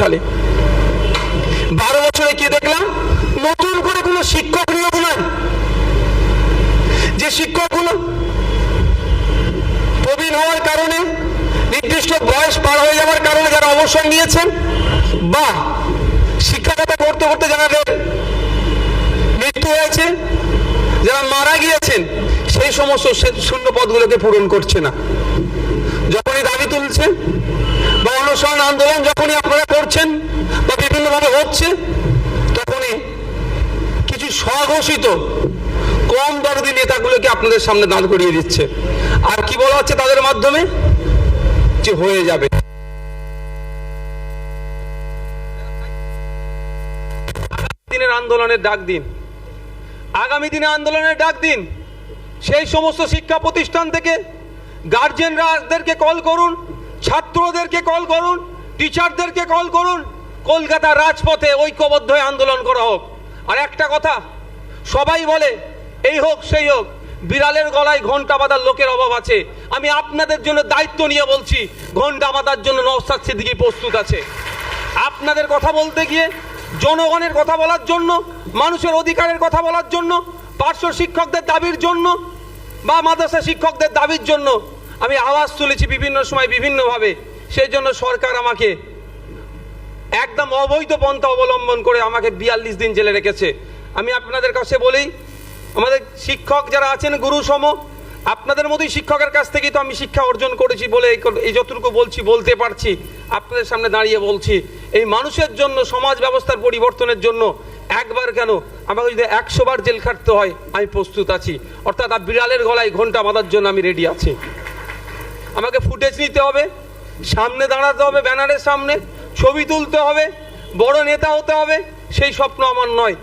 সালে। বারো বছরে কি দেখলাম? নতুন করে কোনো শিক্ষক নিয়োগ নয় যে শিক্ষকগুলো প্রবীণ হওয়ার কারণে, নির্দিষ্ট বয়স পার হয়ে যাওয়ার কারণে যারা অবসর নিয়েছেন, বা শিক্ষাখাতা করতে করতে যাদের মৃত্যু হয়েছে, যারা মারা গিয়েছেন, সেই সমস্ত শূন্য পদগুলোকে পূরণ করছে না। যখনই দাবি তুলছে, বা অনুসরণ আন্দোলন যখনই আপনারা করছেন বা বিভিন্নভাবে হচ্ছে, তখনই কিছু স্বঘোষিত কম দরদি নেতাগুলোকে আপনাদের সামনে দাঁড় করিয়ে দিচ্ছে। আর কি বলা হচ্ছে তাদের মাধ্যমে? যে হয়ে যাবে। দিনের আন্দোলনের ডাক দিন। আগামী দিনে আন্দোলনের ডাক দিন। সেই সমস্ত শিক্ষা প্রতিষ্ঠান থেকে গার্জেনরাদেরকে কল করুন, ছাত্রদেরকে কল করুন টিচারদেরকে কল করুন কলকাতার রাজপথে ঐক্যবদ্ধ হয়ে আন্দোলন করা হোক। আর একটা কথা, সবাই বলে, এই হোক, সেই হোক, বিড়ালের গলায় ঘণ্টা বাঁধার লোকের অভাব আছে। আমি আপনাদের জন্য দায়িত্ব নিয়ে বলছি ঘণ্টা বাঁধার জন্য নওসাদ সিদ্দিকী প্রস্তুত আছে। আপনাদের কথা বলতে গিয়ে, জনগণের কথা বলার জন্য, মানুষের অধিকারের কথা বলার জন্য, পার্শ্ব শিক্ষকদের দাবির জন্য, বা মাদ্রাসা শিক্ষকদের দাবির জন্য, আমি আওয়াজ তুলেছি বিভিন্ন সময় বিভিন্নভাবে। সেই জন্য সরকার আমাকে একদম অবৈধ পন্থা অবলম্বন করে আমাকে বিয়াল্লিশ দিন জেলে রেখেছে। আমি আপনাদের কাছে বলি, আমাদের শিক্ষক যারা আছেন গুরু সম আপনাদের মতোই শিক্ষকের কাছ থেকেই তো আমি শিক্ষা অর্জন করেছি বলে এই যতটুকু বলছি, বলতে পারছি, আপনাদের সামনে দাঁড়িয়ে বলছি। এই মানুষের জন্য, সমাজ ব্যবস্থার পরিবর্তনের জন্য একবার কেন আমাকে যদি একশো বার জেল খাটতে হয়, আমি প্রস্তুত আছি। অর্থাৎ বিড়ালের গলায় ঘণ্টা বাঁধার জন্য আমি রেডি আছি। আমাকে ফুটেজ নিতে হবে, সামনে দাঁড়াতে হবে, ব্যানারের সামনে। ছবি তুলতে হবে বড় নেতা হতে হবে সেই স্বপ্ন আমার নয়।